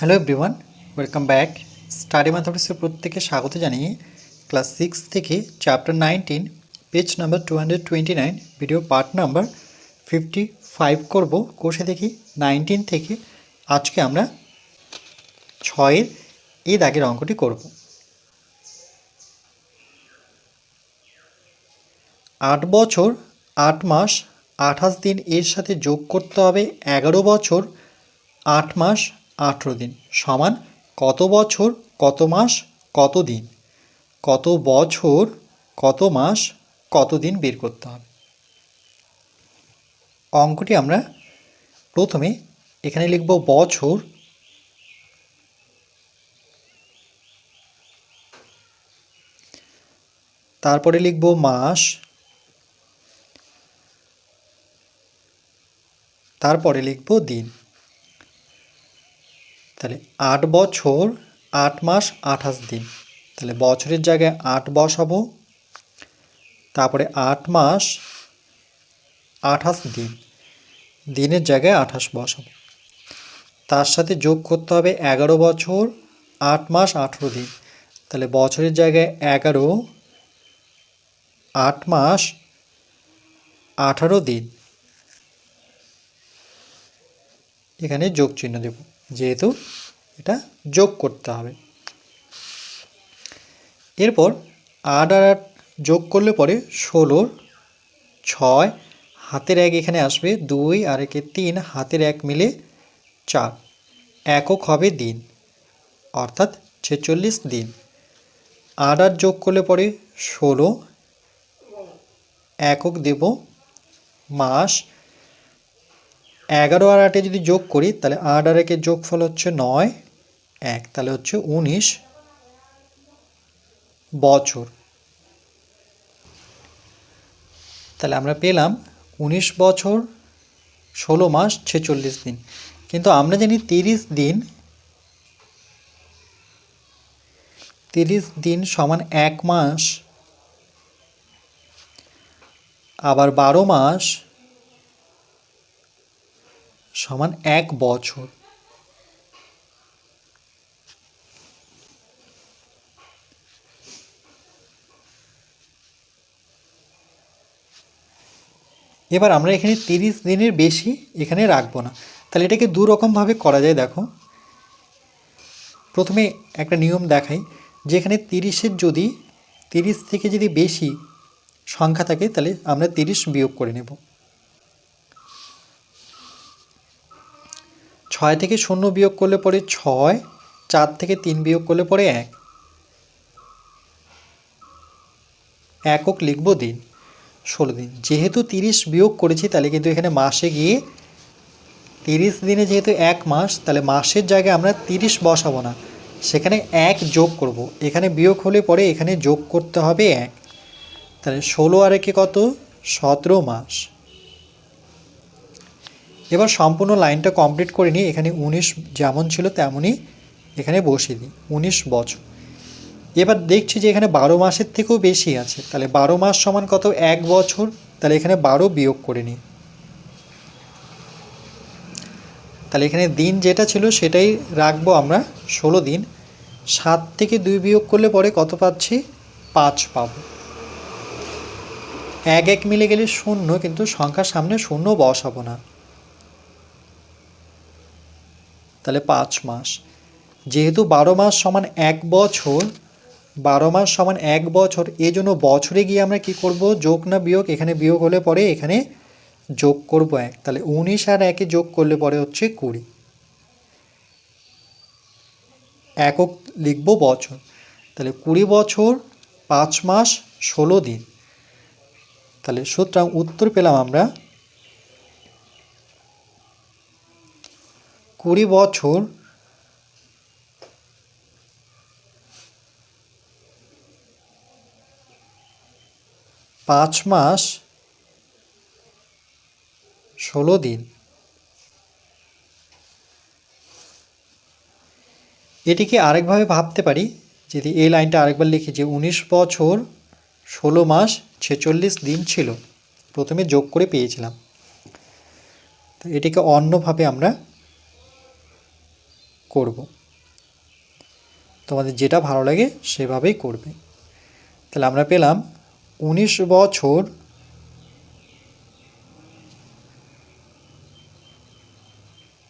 Hello everyone welcome back study ম্যাথমেটিক্সের প্রত্যেকে স্বাগত জানিয়ে ক্লাস সিক্স থেকে chapter nineteen page number two hundred twenty nine video part number fifty five করব কোষে দেখি নাইনটিন থেকে আজকে আমরা ছয়ের এই দাগের অঙ্কটি করব। আট বছর, আট মাস, আঠাশ দিন এর সাথে যোগ করতে হবে এগারো বছর, আট মাস আঠেরো দিন। সমান কত বছর, কত মাস, কত দিন? কত বছর, কত মাস, কত দিন বের করতে হবে? অঙ্কটি আমরা প্রথমে এখানে লিখব বছর, তারপরে লিখব মাস, তারপরে লিখব দিন। তাহলে আট বছর, আট মাস, আঠাশ দিন। তাহলে বছরের জায়গায় আট বসাবো তারপরে আট মাস, আঠাশ দিন। দিনের জায়গায় আঠাশ বসাবো তার সাথে যোগ করতে হবে এগারো বছর, আট মাস, আঠেরো দিন। তাহলে বছরের জায়গায় এগারো, আট মাস, আঠারো দিন। এখানে যোগ চিহ্ন দেব। যেহেতু এটা যোগ করতে হবে। এরপর আট আর আট যোগ করলে পরে ষোলোর ছয়, হাতের এক এখানে আসবে দুই, আর একে তিন, হাতের এক মিলে চার। একক হবে দিন, অর্থাৎ ছেচল্লিশ দিন। আট আট যোগ করলে পরে ষোলো, একক দেব মাস এগারো আর আটে যদি যোগ করি, তাহলে আট আর একের যোগফল হচ্ছে নয়। এক, তাহলে হচ্ছে উনিশ বছর। তাহলে আমরা পেলাম উনিশ বছর, ষোলো মাস, ছেচল্লিশ দিন। কিন্তু আমরা জানি তিরিশ দিন তিরিশ দিন সমান এক মাস, আবার বারো মাস সমান এক বছর। এবার আমরা এখানে তিরিশ দিনের বেশি এখানে রাখব না। তাহলে এটাকে দু রকমভাবে করা যায়, দেখো। প্রথমে একটা নিয়ম দেখাই, যেখানে তিরিশের যদি, তিরিশ থেকে যদি বেশি সংখ্যা থাকে, তাহলে আমরা তিরিশ বিয়োগ করে নেব। ছয় থেকে শূন্য বিয়োগ করলে পরে ছয়, চার থেকে তিন বিয়োগ করলে পরে এক। একক লিখব দিন, ষোলো দিন। যেহেতু তিরিশ বিয়োগ করেছি, তাহলে কিন্তু এখানে মাসে গিয়ে তিরিশ দিনে যেহেতু এক মাস, তাহলে মাসের জায়গায় আমরা তিরিশ বসাবো না। সেখানে এক যোগ করব। এখানে বিয়োগ হলে পরে এখানে যোগ করতে হবে এক। তাহলে ষোলো আর একে কত? সতেরো মাস। এবার সম্পূর্ণ লাইনটা কমপ্লিট করে নিই এখানে উনিশ যেমন ছিল তেমনই এখানে বসিয়ে দিই, উনিশ বছর। এবার দেখছি যে এখানে বারো মাসের থেকেও বেশি আছে, তাহলে বারো মাস সমান কত? এক বছর, তাহলে এখানে বারো বিয়োগ করে নিই। তাহলে এখানে দিন যেটা ছিল সেটাই রাখব আমরা, ষোলো দিন। সাত থেকে দুই বিয়োগ করলে পরে কত পাচ্ছি? পাঁচ পাবো। এক এক মিলে গেলে শূন্য, কিন্তু সংখ্যার সামনে শূন্য বসাবো না। তাহলে পাঁচ মাস। যেহেতু বারো মাস সমান এক বছর, বারো মাস সমান এক বছর এই জন্য বছরে গিয়ে আমরা কি করব? যোগ না বিয়োগ? এখানে বিয়োগ হলে পরে এখানে যোগ করব এক। তাহলে উনিশ আর একে যোগ করলে পরে হচ্ছে কুড়ি। একক লিখব বছর। তাহলে কুড়ি বছর, পাঁচ মাস, ষোলো দিন। তাহলে সুতরাং উত্তর পেলাম আমরা কুড়ি বছর পাঁচ মাস ষোলো দিন। এটিকে আরেকভাবে ভাবতে পারি, যদি এই লাইনটা আরেকবার লিখি যে উনিশ বছর ষোলো মাস ছেচল্লিশ দিন ছিল, প্রথমে যোগ করে পেয়েছিলাম। তো এটিকে অন্যভাবে আমরা করব। তোমাদের যেটা ভালো লাগে সেভাবেই করবে। তাহলে আমরা পেলাম উনিশ বছর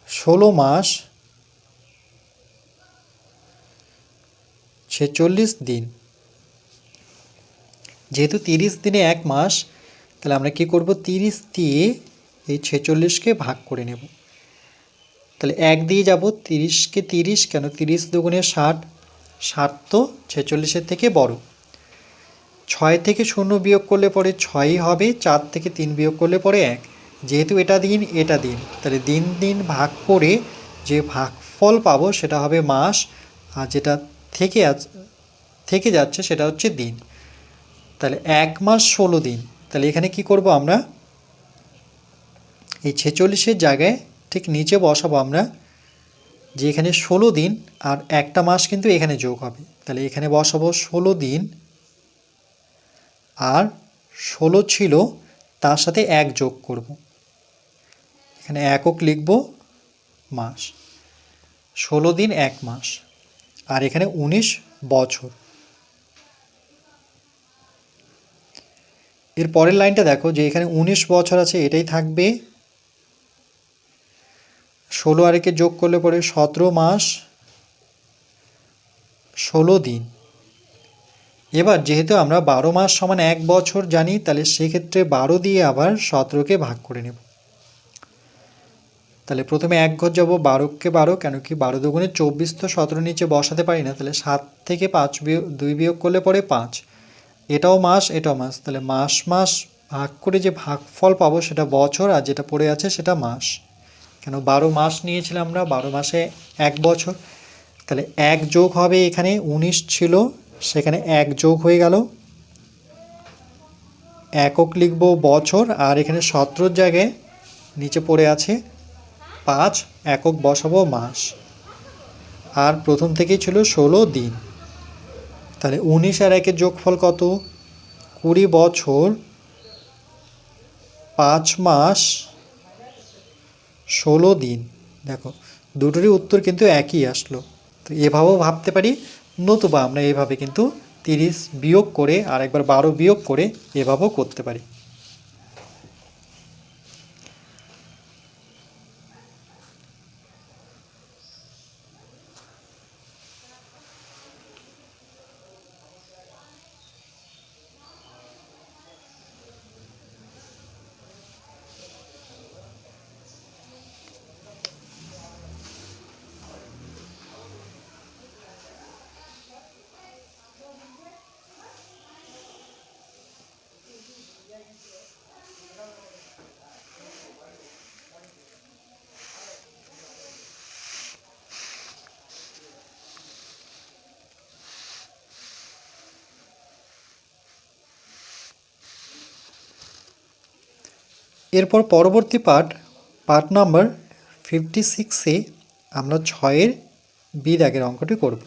ষোলো মাস ছেচল্লিশ দিন। যেহেতু তিরিশ দিনে এক মাস, তাহলে আমরা কি করব? তিরিশ দিয়ে এই ছেচল্লিশকে ভাগ করে নেব। তাহলে এক দিয়ে যাব তিরিশকে তিরিশ কেন? তিরিশ দুগুণে ষাট ষাট তো ছেচল্লিশের থেকে বড়। ছয় থেকে শূন্য বিয়োগ করলে পরে ছয়ই হবে, চার থেকে তিন বিয়োগ করলে পরে এক। যেহেতু এটা দিন এটা দিন। তাহলে দিন দিন ভাগ করে যে ভাগফল পাবো সেটা হবে মাস, আর যেটা থেকে থেকে যাচ্ছে সেটা হচ্ছে দিন। তাহলে এক মাস ষোলো দিন। তাহলে এখানে কি করব আমরা? এই ছেচল্লিশের জায়গায় ঠিক নিচে বসাবো আমরা যে এখানে ষোলো দিন আর একটা মাস কিন্তু এখানে যোগ হবে। তাহলে এখানে বসাবো ষোলো দিন আর ষোলো ছিল তার সাথে এক যোগ করব। এখানে একক লিখব মাস। ষোলো দিন এক মাস আর এখানে উনিশ বছর। এর পরের লাইনটা দেখো যে এখানে উনিশ বছর আছে এটাই থাকবে ষোলো আর একে যোগ করলে পরে সতেরো মাস ষোলো দিন। এবার যেহেতু আমরা বারো মাস সমান এক বছর জানি, তাহলে সেক্ষেত্রে বারো দিয়ে আবার সতেরোকে ভাগ করে নেব। তাহলে প্রথমে এক ঘর যাব, বারোকে বারো, কেন কি বারো দুগুণে চব্বিশ তো সতেরো নিচে বসাতে পারি না, তাহলে সাত থেকে পাঁচ বিয়োগ, দুই বিয়োগ করলে পরে পাঁচ। এটাও মাস এটাও মাস, তাহলে মাস মাস ভাগ করে যে ভাগফল পাবো সেটা বছর আর যেটা পড়ে আছে সেটা মাস। কেন বারো মাস নিয়েছিলাম আমরা, বারো মাসে এক বছর। তাহলে এক যোগ হবে এখানে উনিশ ছিল, সেখানে এক যোগ হয়ে গেল। একক লিখব বছর, আর এখানে সতেরোর জায়গায় নিচে পড়ে আছে পাঁচ, একক বসাবো মাস। আর প্রথম থেকেই ছিল ষোলো দিন। তাহলে উনিশ আর একের যোগফল কত? কুড়ি বছর, পাঁচ মাস ষোলো দিন। দেখো, দুটোরই উত্তর কিন্তু একই আসলো। তো এভাবেও ভাবতে পারি, নতুবা আমরা এভাবে কিন্তু তিরিশ বিয়োগ করে আর একবার বারো বিয়োগ করে এভাবেও করতে পারি। এরপর পরবর্তী পার্ট পার্ট নাম্বার ফিফটি সিক্সে আমরা ছয়ের বি দাগের অঙ্কটি করব।